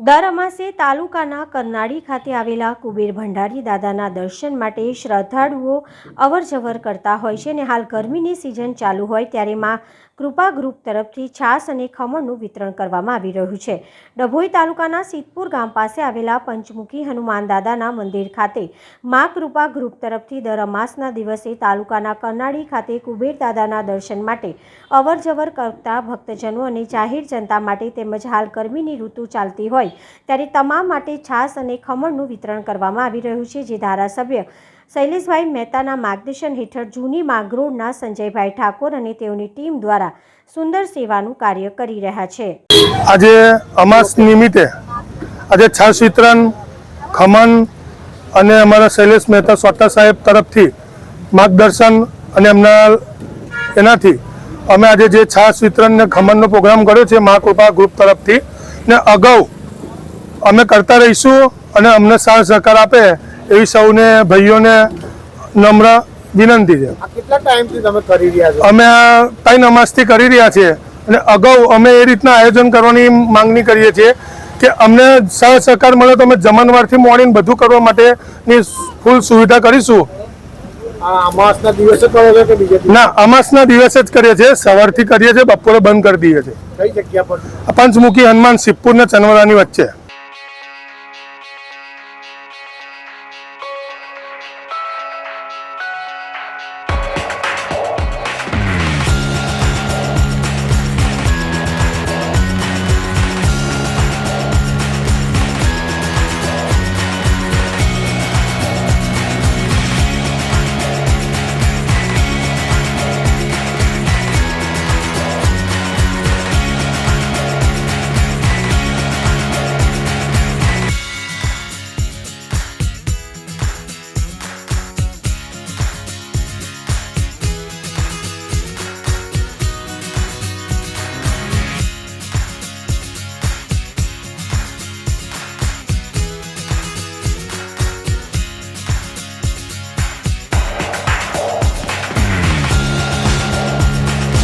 દર અમાસે તાલુકાના કરનાળી ખાતે આવેલા કુબેર ભંડારી દાદાના દર્શન માટે શ્રદ્ધાળુઓ અવરજવર કરતા હોય છે અને હાલ ગરમીની સિઝન ચાલુ હોય ત્યારે માં કૃપા ગ્રુપ તરફથી છાસ અને ખમણનું વિતરણ કરવામાં આવી રહ્યું છે. ડભોઈ તાલુકાના સિદ્ધપુર ગામ પાસે આવેલા પંચમુખી હનુમાન દાદાના મંદિર ખાતે મા કૃપા ગ્રુપ તરફથી દર અમાસના દિવસે તાલુકાના કરનાળી ખાતે કુબેર દાદાના દર્શન માટે અવરજવર કરતા ભક્તજનો અને જાહેર જનતા માટે તેમજ હાલ ગરમીની ઋતુ ચાલતી હોય, ત્યારે તમામ માટે છાસ અને ખમણનું વિતરણ કરવામાં આવી રહ્યું છે, જે ધારાસભ્ય શૈલેષભાઈ મહેતાના માર્ગદર્શન હેઠળ જૂની માંગરોળના સંજયભાઈ ઠાકોર અને તેઓની ટીમ દ્વારા સુંદર સેવાનું કાર્ય કરી રહ્યા છે. આજે અમાસ નિમિત્તે આજે છાશ વિતરણ, ખમણ અને અમારા શૈલેષ મહેતા સોટા સાહેબ તરફથી માર્ગદર્શન અને એમના એનાથી અમે આજે જે છાશ વિતરણ ને ખમણનો પ્રોગ્રામ કર્યો છે મા કૃપા ગ્રુપ તરફથી ને અગાઉ અમે કરતા રહીશું અને અમને સાથ સહકાર આપે એવી સૌને ભાઈઓને નમ્ર વિનંતી છે. કેટલા ટાઈમથી તમે કરી રહ્યા છો? અમે આ ત્રણ અમાસથી કરી રહ્યા છીએ અને અગાઉ અમે એ રીતના આયોજન કરવાની માંગણી કરીએ છીએ કે અમને સહ સહકાર મળે તો અમે જમણવારથી મોડીને બધું કરવા માટેની ફૂલ સુવિધા કરીશું. અમાસના દિવસે કરો છો કે બીજે ના અમાસના દિવસે જ કરીએ છીએ. સવારથી કરીએ છીએ બપોરે બંધ કરી દઈએ છીએ. કઈ જગ્યા પર? પંચમુખી હનુમાન સિદ્ધપુર ને ચનવરાની વચ્ચે.